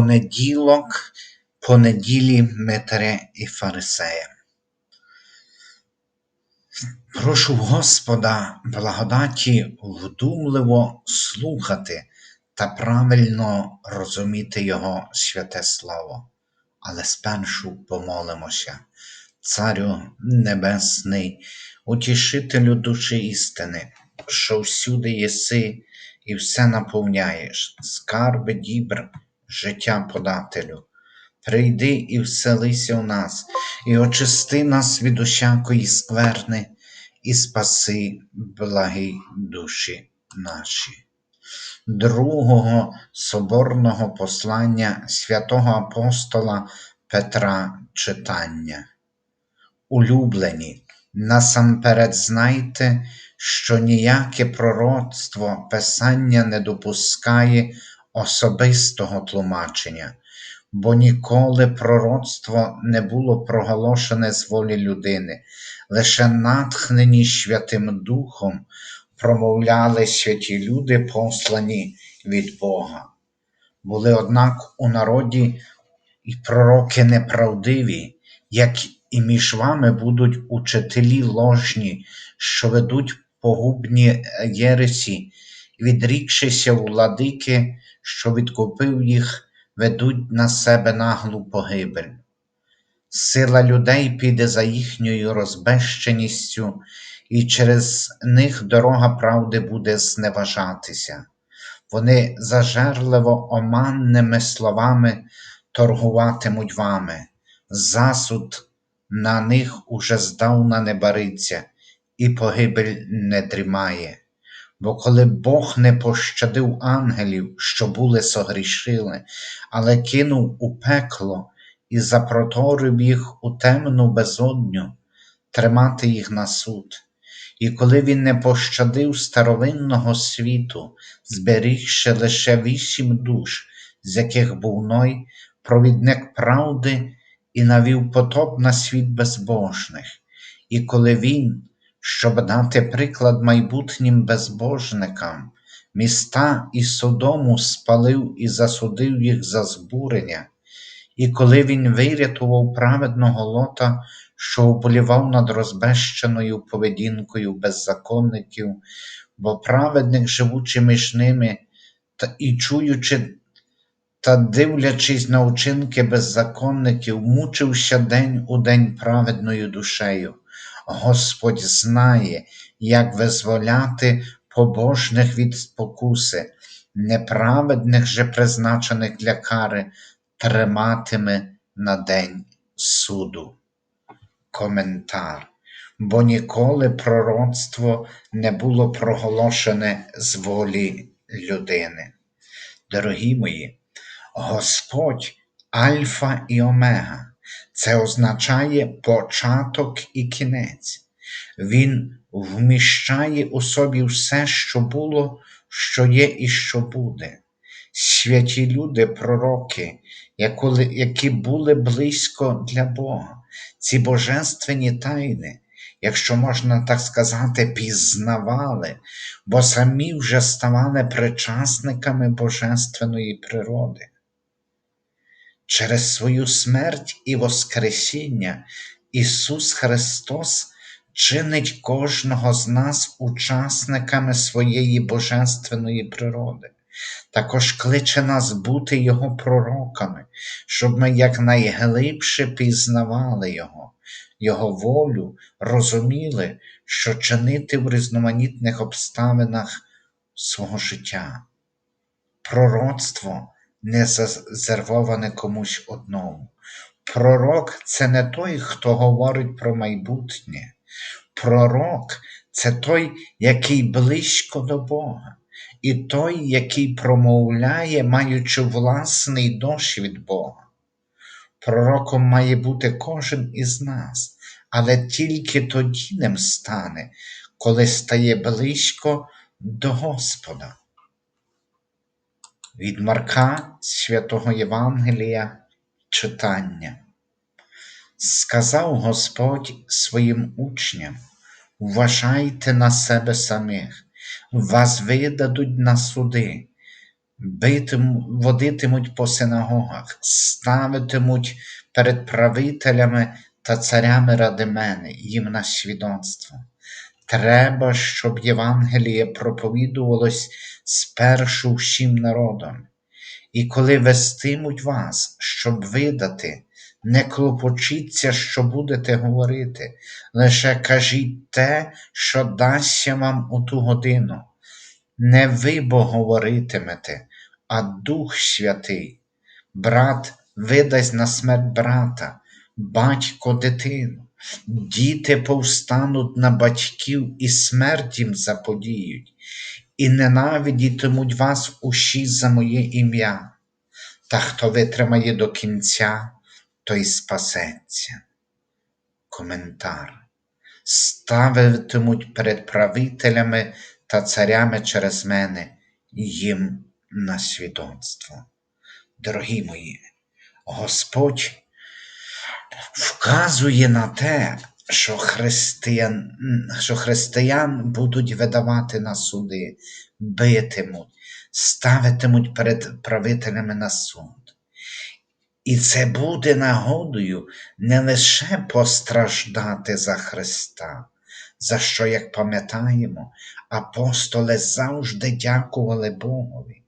Понеділок, понеділі Митре і Фарисея. Прошу Господа благодаті вдумливо слухати та правильно розуміти Його святе Слово. Але спершу помолимося, Царю Небесний, утішителю душі істини, що всюди єси і все наповняєш, скарби дібр, життя подателю. Прийди і вселися у нас, і очисти нас від усякої скверни, і спаси благі душі наші. Другого соборного послання святого апостола Петра читання. Улюблені, насамперед знайте, що ніяке пророцтво Писання не допускає особистого тлумачення, бо ніколи пророцтво не було проголошене з волі людини, лише натхнені Святим Духом промовляли святі люди, послані від Бога. Були, однак, у народі і пророки неправдиві, як і між вами будуть учителі ложні, що ведуть погубні єресі, відрікшися владики, що відкупив їх, ведуть на себе наглу погибель. Сила людей піде за їхньою розбещеністю, і через них дорога правди буде зневажатися. Вони зажерливо оманними словами торгуватимуть вами, засуд на них уже здавна не бариться, і погибель не дрімає. Бо коли Бог не пощадив ангелів, що були согрішили, але кинув у пекло і запроторив їх у темну безодню, тримати їх на суд, і коли він не пощадив старовинного світу, зберігши лише вісім душ, з яких був Ной, провідник правди і навів потоп на світ безбожних, і коли він, щоб дати приклад майбутнім безбожникам, міста і Содому спалив і засудив їх за збурення, і коли він вирятував праведного лота, що уболівав над розбещеною поведінкою беззаконників, бо праведник, живучи між ними та і чуючи та, дивлячись на учинки беззаконників, мучився день у день праведною душею. Господь знає, як визволяти побожних від спокуси, неправедних же призначених для кари, триматиме на день суду. Коментар. Бо ніколи пророцтво не було проголошене з волі людини. Дорогі мої, Господь Альфа і Омега. Це означає початок і кінець. Він вміщає у собі все, що було, що є і що буде. Святі люди, пророки, які були близько для Бога, ці божественні тайни, якщо можна так сказати, пізнавали, бо самі вже ставали причасниками божественної природи. Через свою смерть і Воскресіння Ісус Христос чинить кожного з нас учасниками своєї божественної природи, також кличе нас бути Його пророками, щоб ми якнайглибше пізнавали Його, Його волю, розуміли, що чинити в різноманітних обставинах свого життя. Пророцтво не зазервоване комусь одному. Пророк це не той, хто говорить про майбутнє. Пророк це той, який близько до Бога, і той, який промовляє, маючи власний досвід Бога. Пророком має бути кожен із нас, але тільки тоді ним стане, коли стає близько до Господа. Від Марка святого Євангелія читання. Сказав Господь своїм учням: Вважайте на себе самих, вас видадуть на суди, битимуть, водитимуть по синагогах, ставитимуть перед правителями та царями ради мене, їм на свідоцтво. Треба, щоб Євангеліє проповідувалось спершу всім народам. І коли вестимуть вас, щоб видати, не клопочіться, що будете говорити, лише кажіть те, що дасться вам у ту годину. Не ви бо говоритимете, а Дух Святий. Брат видасть на смерть брата, батько дитину, діти повстануть на батьків і смерть їм заподіють, і ненавидітимуть вас усі за моє ім'я. Та хто витримає до кінця, той спасеться. Коментар. Ставитимуть перед правителями та царями через мене їм на свідоцтво. Дорогі мої, Господь вказує на те, що християн, що християн будуть видавати на суди, битимуть, ставитимуть перед правителями на суд. І це буде нагодою не лише постраждати за Христа, за що, як пам'ятаємо, апостоли завжди дякували Богові,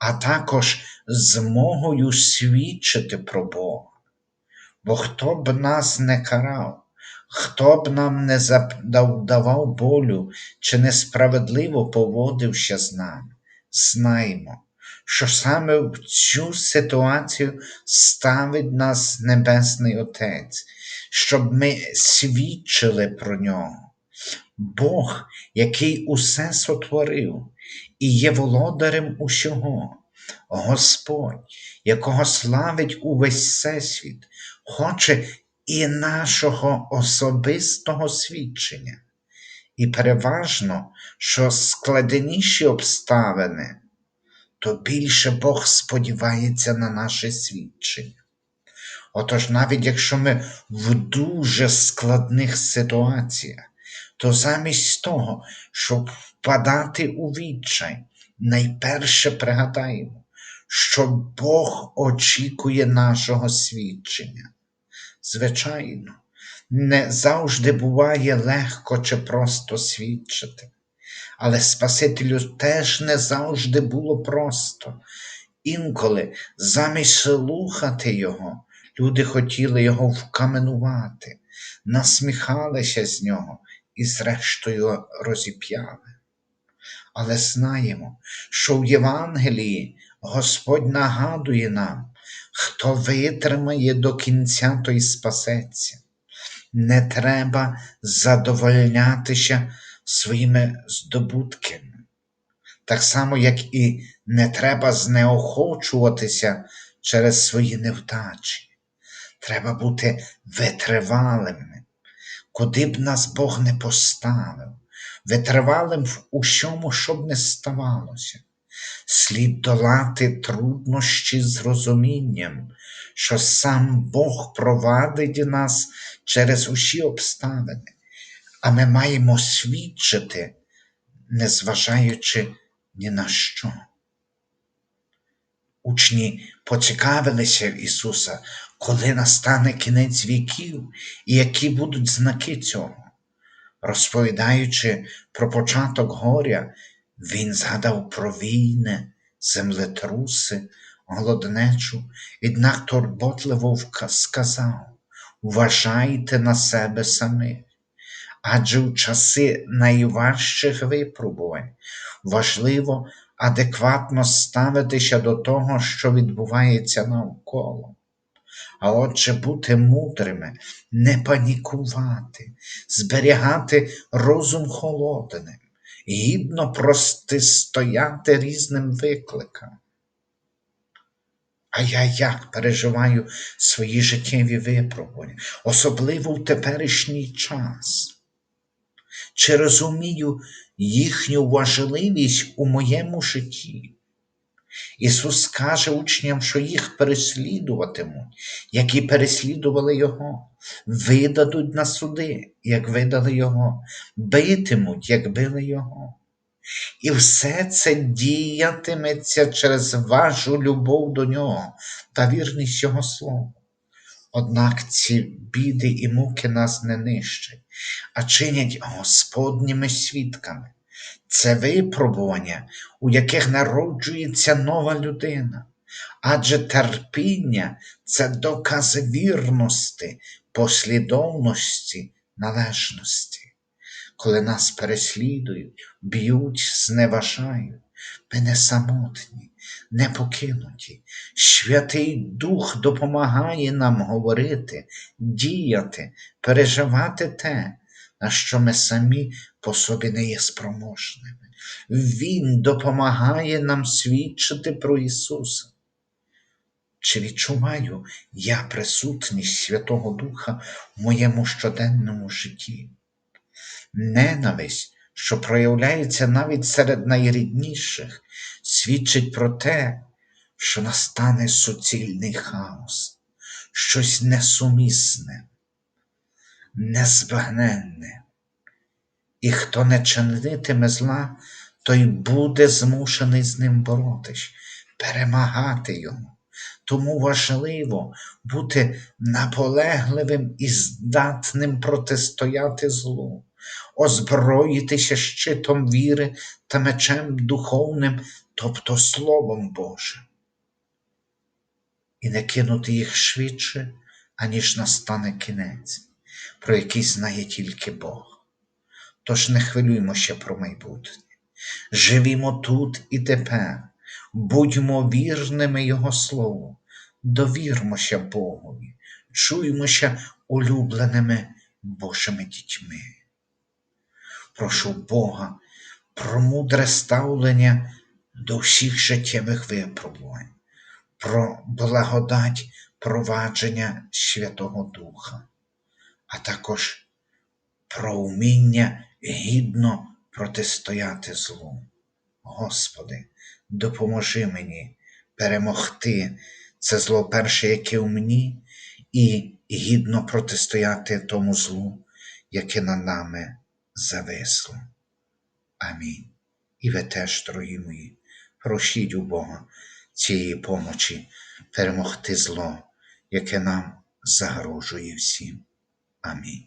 а також змогою свідчити про Бога. Бо хто б нас не карав, хто б нам не завдавав болю чи несправедливо поводився з нами, знаємо, що саме в цю ситуацію ставить нас Небесний Отець, щоб ми свідчили про нього. Бог, який усе сотворив і є володарем усього, Господь, якого славить увесь всесвіт, хоче і нашого особистого свідчення. І переважно, що складеніші обставини, то більше Бог сподівається на наше свідчення. Отож, навіть якщо ми в дуже складних ситуаціях, то замість того, щоб впадати у відчай, найперше пригадаємо, що Бог очікує нашого свідчення. Звичайно, не завжди буває легко чи просто свідчити, але Спасителю теж не завжди було просто. Інколи замість слухати Його, люди хотіли його вкаменувати, насміхалися з нього і, зрештою, розіп'яли. Але знаємо, що в Євангелії Господь нагадує нам, хто витримає до кінця, той спасеться. Не треба задовольнятися своїми здобутками. Так само, як і не треба знеохочуватися через свої невдачі. Треба бути витривалими, куди б нас Бог не поставив, витривалим в усьому, щоб не ставалося. Слід долати труднощі з розумінням, що сам Бог провадить нас через усі обставини, а ми маємо свідчити, незважаючи ні на що. Учні поцікавилися в Ісуса, коли настане кінець віків і які будуть знаки цього. Розповідаючи про початок горя, він згадав про війни, землетруси, голоднечу, однак турботливо сказав Вважайте на себе самих, адже в часи найважчих випробувань важливо адекватно ставитися до того, що відбувається навколо. А отже, бути мудрими, не панікувати, зберігати розум холодним, гідно протистояти різним викликам. А я як переживаю свої життєві випробування, особливо в теперішній час. Чи розумію їхню важливість у моєму житті? Ісус каже учням, що їх переслідуватимуть, як і переслідували Його, видадуть на суди, як видали Його, битимуть, як били Його. І все це діятиметься через вашу любов до нього та вірність Його Слову. Однак ці біди і муки нас не нищать, а чинять Господніми свідками. Це випробування, у яких народжується нова людина, адже терпіння це доказ вірності, послідовності, належності. Коли нас переслідують, б'ють, зневажають, ми не самотні, не покинуті. Святий Дух допомагає нам говорити, діяти, переживати те, на що ми самі по собі не є спроможними. Він допомагає нам свідчити про Ісуса. Чи відчуваю я присутність Святого Духа в моєму щоденному житті? Ненависть, що проявляється навіть серед найрідніших, свідчить про те, що настане суцільний хаос, щось несумісне, незбагненне. І хто не чинитиме зла, той буде змушений з ним боротись, перемагати його. Тому важливо бути наполегливим і здатним протистояти злу, озброїтися щитом віри та мечем духовним, тобто Словом Божим, і не кинути їх швидше, аніж настане кінець, про який знає тільки Бог. Тож не хвилюймося про майбутнє. Живімо тут і тепер, будьмо вірними Його Слову, довірмося Богові, чуймося улюбленими Божими дітьми. Прошу Бога про мудре ставлення до всіх життєвих випробувань, про благодать провадження Святого Духа, а також про уміння гідно протистояти злу. Господи, допоможи мені перемогти це зло перше, яке у мені, і гідно протистояти тому злу, яке над нами зависло. Амінь. І ви теж, дорогі мої, просіть у Бога цієї помочі перемогти зло, яке нам загрожує всім. Амінь.